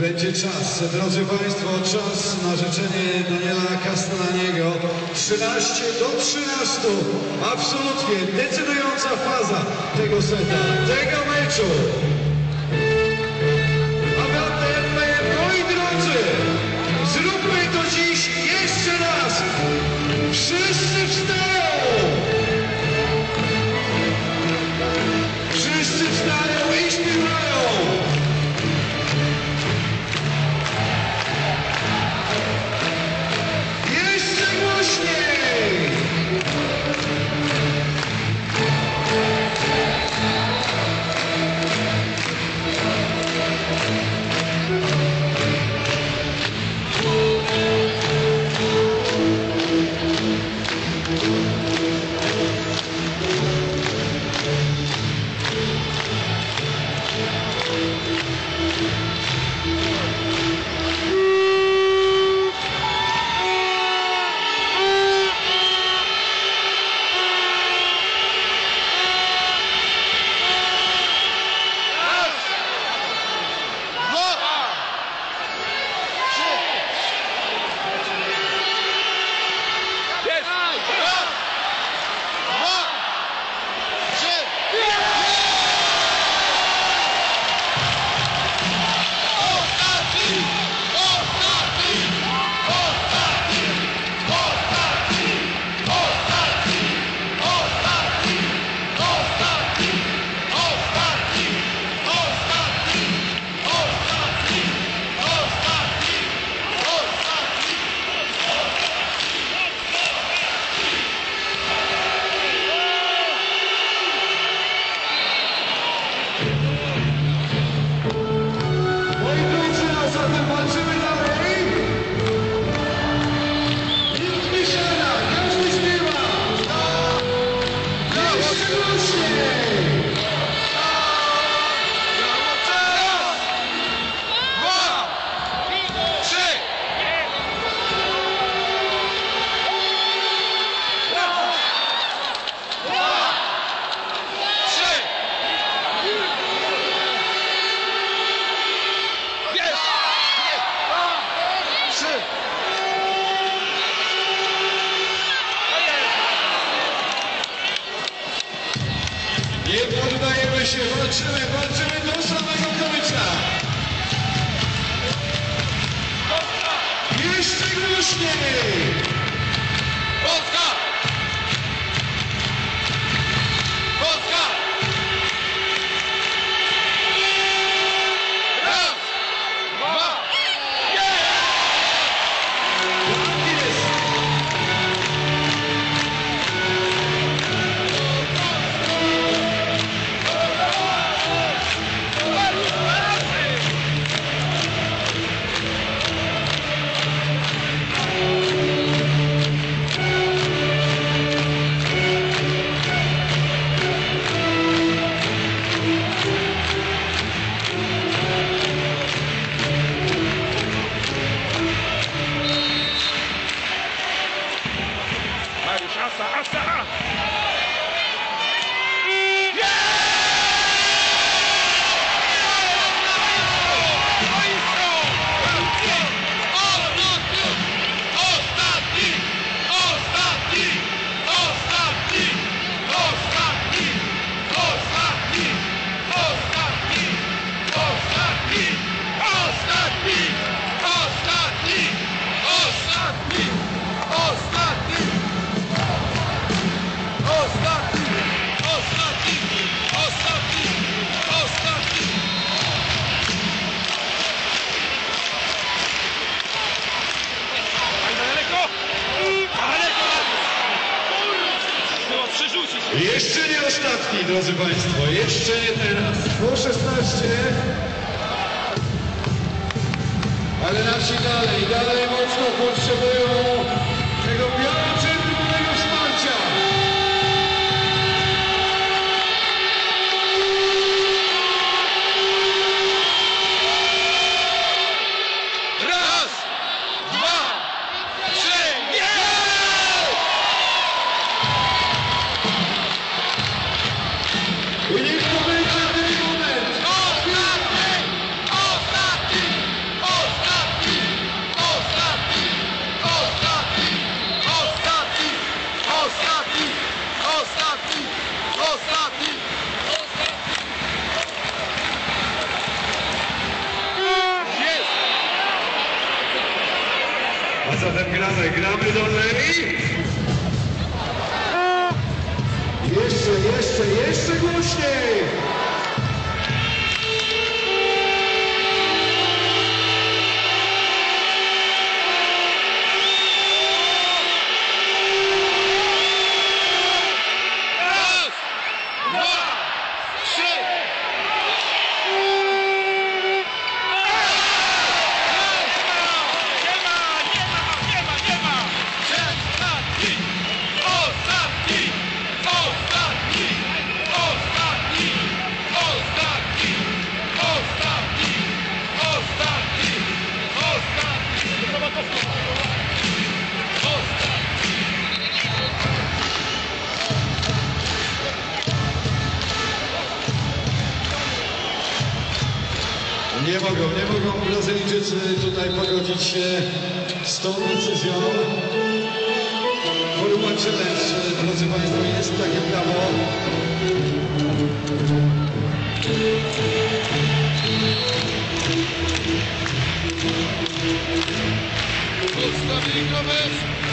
będzie czas, drodzy Państwo, czas na życzenie Daniela Castellaniego. 13 do 13, absolutnie decydująca faza tego seta, tego meczu. Commissioner Gonzalez. 朝朝。Jeszcze nie ostatni, drodzy Państwo, jeszcze nie teraz. Po 16. Ale nasi dalej, dalej mocno potrzebują Nie mogą, nie mogą Brazylijczycy tutaj pogodzić się z tą decyzją. Wytłumaczę też, drodzy Państwo, jest takie prawo. Ustawili go bez...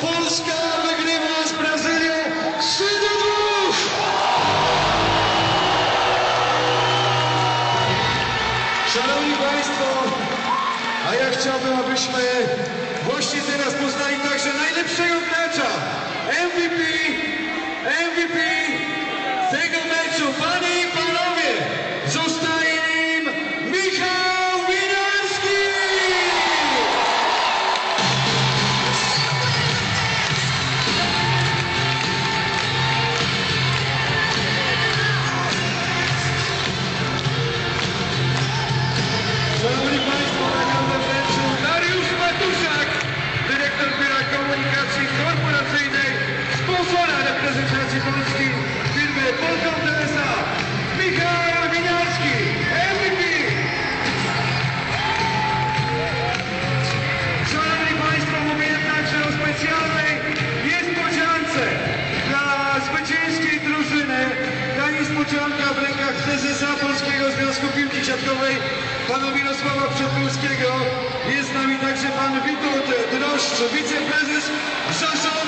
Polska wygrywa z Brazylią 3 do 2! Szanowni Państwo, a ja chciałbym, abyśmy pana Mirosława Przedmurskiego. Jest z nami także pan Witold Droszcz, wiceprezes Rzeszowa.